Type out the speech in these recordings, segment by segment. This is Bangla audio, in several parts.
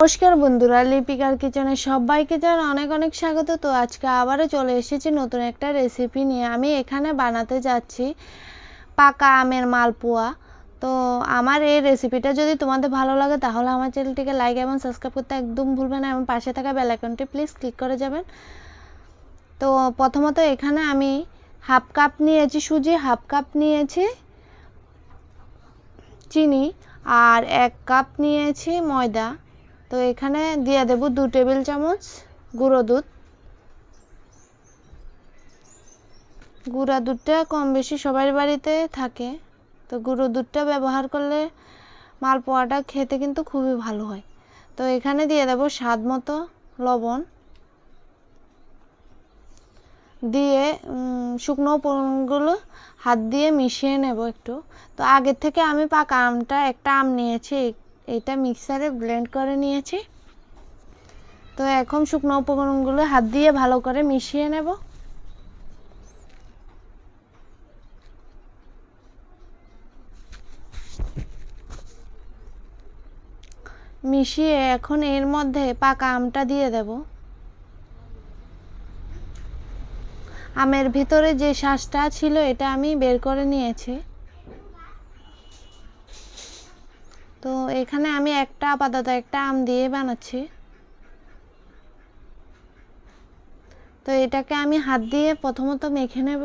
নমস্কার বন্ধুরা, লিপিকার কিচেনে সবাইকে জানাই অনেক অনেক স্বাগত। তো আজকে আবারও চলে এসেছি নতুন একটা রেসিপি নিয়ে। আমি এখানে বানাতে যাচ্ছি পাকা আমের মালপোয়া। তো আমার এই রেসিপিটা যদি তোমাদের ভালো লাগে, তাহলে আমার চ্যানেলটিকে লাইক এবং সাবস্ক্রাইব করতে একদম ভুলবে না। এবং পাশে থাকা বেল আইকনটি প্লিজ ক্লিক করে যাবেন। তো প্রথমত এখানে আমি হাফ কাপ নিয়েছি সুজি হাফ কাপ নিয়েছি চিনি, আর এক কাপ নিয়েছি ময়দা। তো এখানে দিয়ে দেব দু টেবিল চামচ গুঁড়ো দুধ। গুঁড়া দুধটা কম বেশি সবার বাড়িতে থাকে, তো গুঁড়ো দুধটা ব্যবহার করলে মালপোয়াটা খেতে কিন্তু খুবই ভালো হয়। তো এখানে দিয়ে দেব স্বাদ মতো লবণ। দিয়ে শুকনো উপকরণগুলো হাত দিয়ে মিশিয়ে নেব একটু। তো আগের থেকে আমি পাকা আমটা একটা আম নিয়েছি এটা মিক্সারে ব্লেন্ড করে নিয়েছি। তো এখন শুকনো উপকরণগুলো হাত দিয়ে ভালো করে মিশিয়ে নেব। মিশিয়ে এখন এর মধ্যে পাকা আমটা দিয়ে দেব। আমের ভিতরে যে শ্বাসটা ছিল, এটা আমি বের করে নিয়েছি তো এখানে আমি একটা আপাতত একটা আম দিয়ে বানাচ্ছি। তো এটাকে আমি হাত দিয়ে প্রথমত মেখে নেব।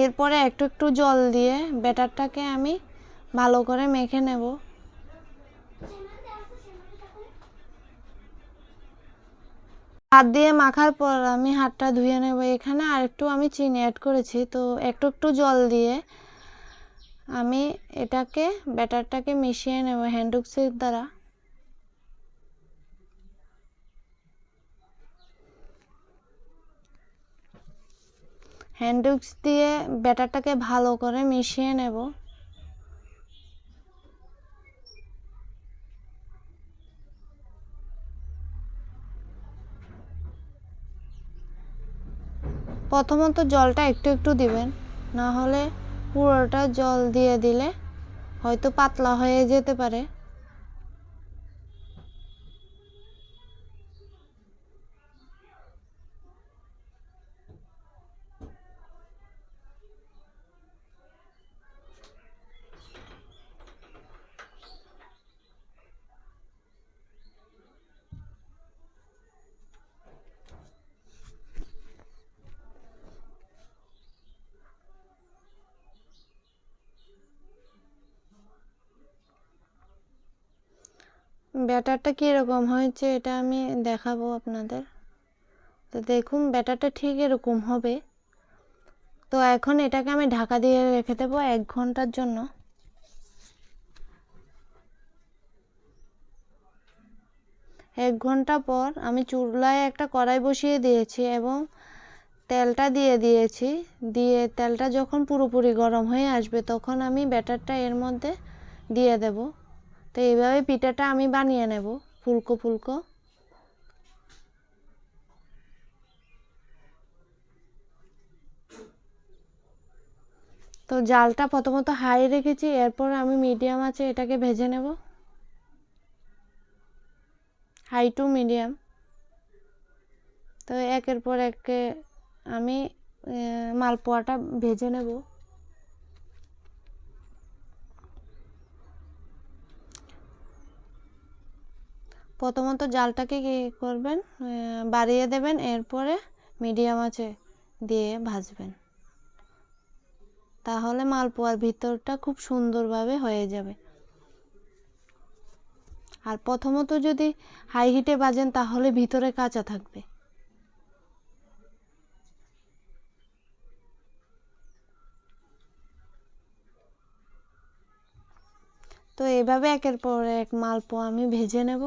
এরপরে একটু একটু জল দিয়ে ব্যাটারটাকে আমি ভালো করে মেখে নেব। হাত দিয়ে মাখার পর আমি হাতটা ধুয়ে নেব এখানে, আর একটু আমি চিনি অ্যাড করেছি। তো একটু একটু জল দিয়ে আমি এটাকে, ব্যাটারটাকে মিশিয়ে নেব হ্যান্ডউক্সের দ্বারা। হ্যান্ডউক্স দিয়ে ব্যাটারটাকে ভালো করে মিশিয়ে নেব। প্রথমত জলটা একটু একটু দিবেন। না হলে পুরোটা জল দিয়ে দিলে হয়তো পাতলা হয়ে যেতে পারে। ব্যাটারটা কীরকম হয়েছে এটা আমি দেখাবো আপনাদের। তো দেখুন, ব্যাটারটা ঠিক এরকম হবে। তো এখন এটাকে আমি ঢাকা দিয়ে রেখে দেবো এক ঘণ্টার জন্য। এক ঘণ্টা পর আমি চুলায় একটা কড়াই বসিয়ে দিয়েছি এবং তেলটা দিয়ে দিয়েছি। দিয়ে তেলটা যখন পুরোপুরি গরম হয়ে আসবে তখন আমি ব্যাটারটা এর মধ্যে দিয়ে দেব। তো এইভাবে পিঠাটা আমি বানিয়ে নেব, ফুলকো ফুলকো। তো জালটা প্রথমত হাই রেখেছি, এরপর আমি মিডিয়াম আছে এটাকে ভেজে নেব। High to medium. তো একের পর একে আমি মালপোয়াটা ভেজে নেব। প্রথমত জালটাকে কী করবেন? বাড়িয়ে দেবেন, এরপরে মিডিয়াম আছে দিয়ে ভাজবেন। তাহলে মালপোয়ার ভিতরটা খুব সুন্দরভাবে হয়ে যাবে। আর প্রথমত যদি হাই হিটে বাজেন তাহলে ভিতরে কাঁচা থাকবে। তো এভাবে একের পর এক মালপোয়া আমি ভেজে নেব।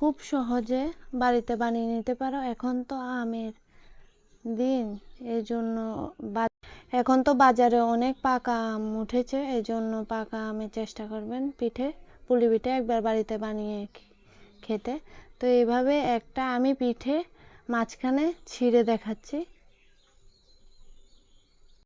খুব সহজে বাড়িতে বানিয়ে নিতে পারো। এখন তো আমের দিন এই জন্য এখন তো বাজারে অনেক পাকা আম উঠেছে এই জন্য পাকা আমের চেষ্টা করবেন পিঠে, পুলি পিঠে একবার বাড়িতে বানিয়ে খেতে। তো এইভাবে একটা আমি পিঠে মাঝখানে ছিঁড়ে দেখাচ্ছি।